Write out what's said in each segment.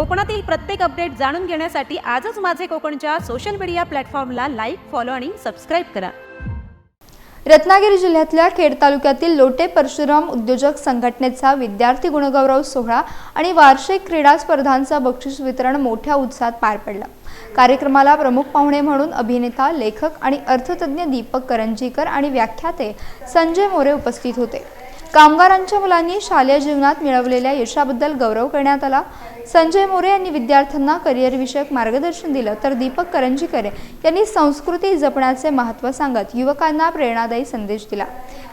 कोकणातील प्रत्येक अपडेट जाणून घेण्यासाठी आजच माझे कोकणच्या सोशल मीडिया प्लॅटफॉर्मला लाईक फॉलो आणि सबस्क्राईब करा. रत्नागिरी जिल्ह्यातल्या खेड तालुक्यातील लोटे परशुराम उद्योजक संघटनेचा विद्यार्थी गुणगौरव सोहळा आणि वार्षिक क्रीडा स्पर्धांचा बक्षीस वितरण मोठ्या उत्साहात पार पडलं. कार्यक्रमाला प्रमुख पाहुणे म्हणून अभिनेता लेखक आणि अर्थतज्ञ दीपक करंजीकर आणि व्याख्याते संजय मोरे उपस्थित होते. कामगारांच्या मुलांनी शालेय जीवनात मिळवलेल्या यशाबद्दल गौरव करण्यात आला. संजय मोरे यांनी विद्यार्थ्यांना करिअरविषयक मार्गदर्शन दिलं. तर दीपक करंजीकर यांनी संस्कृती जपण्याचे महत्त्व सांगत युवकांना प्रेरणादायी संदेश दिला.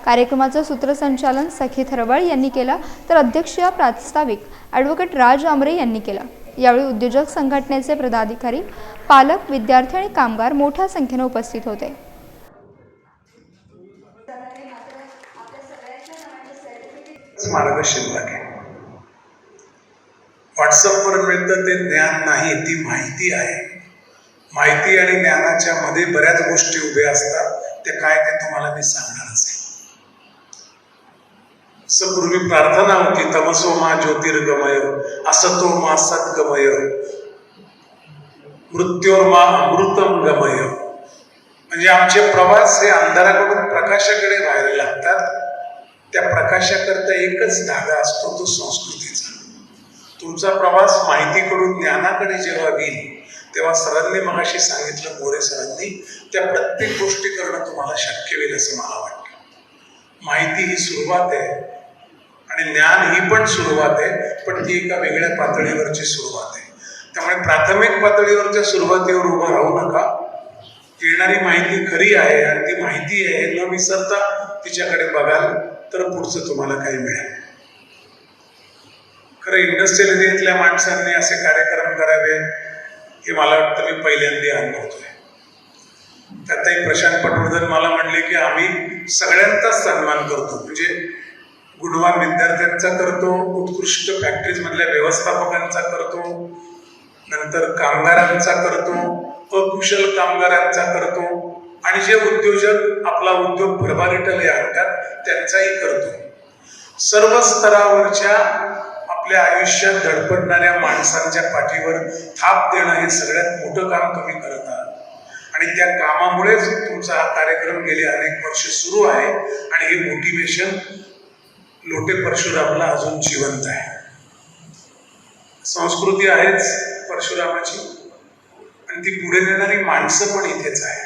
कार्यक्रमाचं सूत्रसंचालन सखी थरवळ यांनी केलं. तर अध्यक्षीय प्रास्ताविक ॲडव्होकेट राज आमरे यांनी केलं. यावेळी उद्योजक संघटनेचे पदाधिकारी पालक विद्यार्थी आणि कामगार मोठ्या संख्येने उपस्थित होते. मार्ग शिल्लक आहे. व्हॉट्सअपवर मिळतं ते ज्ञान नाही ती माहिती आहे. माहिती आणि ज्ञानाच्या मध्ये बऱ्याच गोष्टी उभ्या असतात ते काय ते तुम्हाला मी सांगणारच आहे असं पूर्वी प्रार्थना होती तमसो मा ज्योतिर्गमय असतो मा सद्गमय. मृत्योर्मा अमृतम गमय. म्हणजे आमचे प्रवास हे अंधाराकडून प्रकाशाकडे व्हायला लागतात. त्या प्रकाशाकरता एकच धागा असतो तो संस्कृतीचा. तुमचा प्रवास माहितीकडून ज्ञानाकडे जेव्हा येईल तेव्हा सरांनी मगाशी सांगितलं मोरे सरांनी त्या प्रत्येक गोष्टी करणं तुम्हाला शक्य होईल असं मला वाटतं. माहिती ही सुरुवात आहे आणि ज्ञान ही पण सुरुवात आहे पण ती एका वेगळ्या पातळीवरची सुरुवात आहे. त्यामुळे प्राथमिक पातळीवरच्या सुरुवातीवर उभं राहू नका. येणारी माहिती खरी आहे आणि ती माहिती आहे न विसरता तिच्याकडे बघाल तर पुढचं तुम्हाला काही मिळेल. खरं इंडस्ट्रियल एरियातल्या माणसांनी असे कार्यक्रम करावे हे मला वाटतं मी पहिल्यांदा अनुभवतोय. त्यातही प्रशांत पटवर्धन मला म्हणले की आम्ही सगळ्यांचाच सन्मान करतो. म्हणजे गुणवान विद्यार्थ्यांचा करतो उत्कृष्ट फॅक्टरीज मधल्या व्यवस्थापकांचा करतो नंतर कामगारांचा करतो अकुशल कामगारांचा करतो आणि जे उद्योजक आपला उद्योग भरभराटीला आणतात त्यांचाही करतो. सर्व स्तरावरच्या आपल्या आयुष्यात धडपडणाऱ्या माणसांच्या पाठीवर थाप देणं हे सगळ्यात मोठं काम तुम्ही करत आहात. आणि त्या कामामुळेच तुमचा हा कार्यक्रम गेले अनेक वर्ष सुरू आहे आणि हे मोटिवेशन लोटे परशुरामला अजून जिवंत आहे. संस्कृती आहेच परशुरामाची. ती पुढे नेणारी माणसं पण इथेच आहे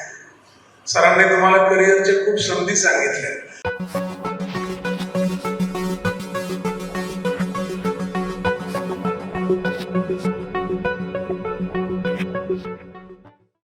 सरांनी तुम्हाला करिअरच्या खूप संधी सांगितल्या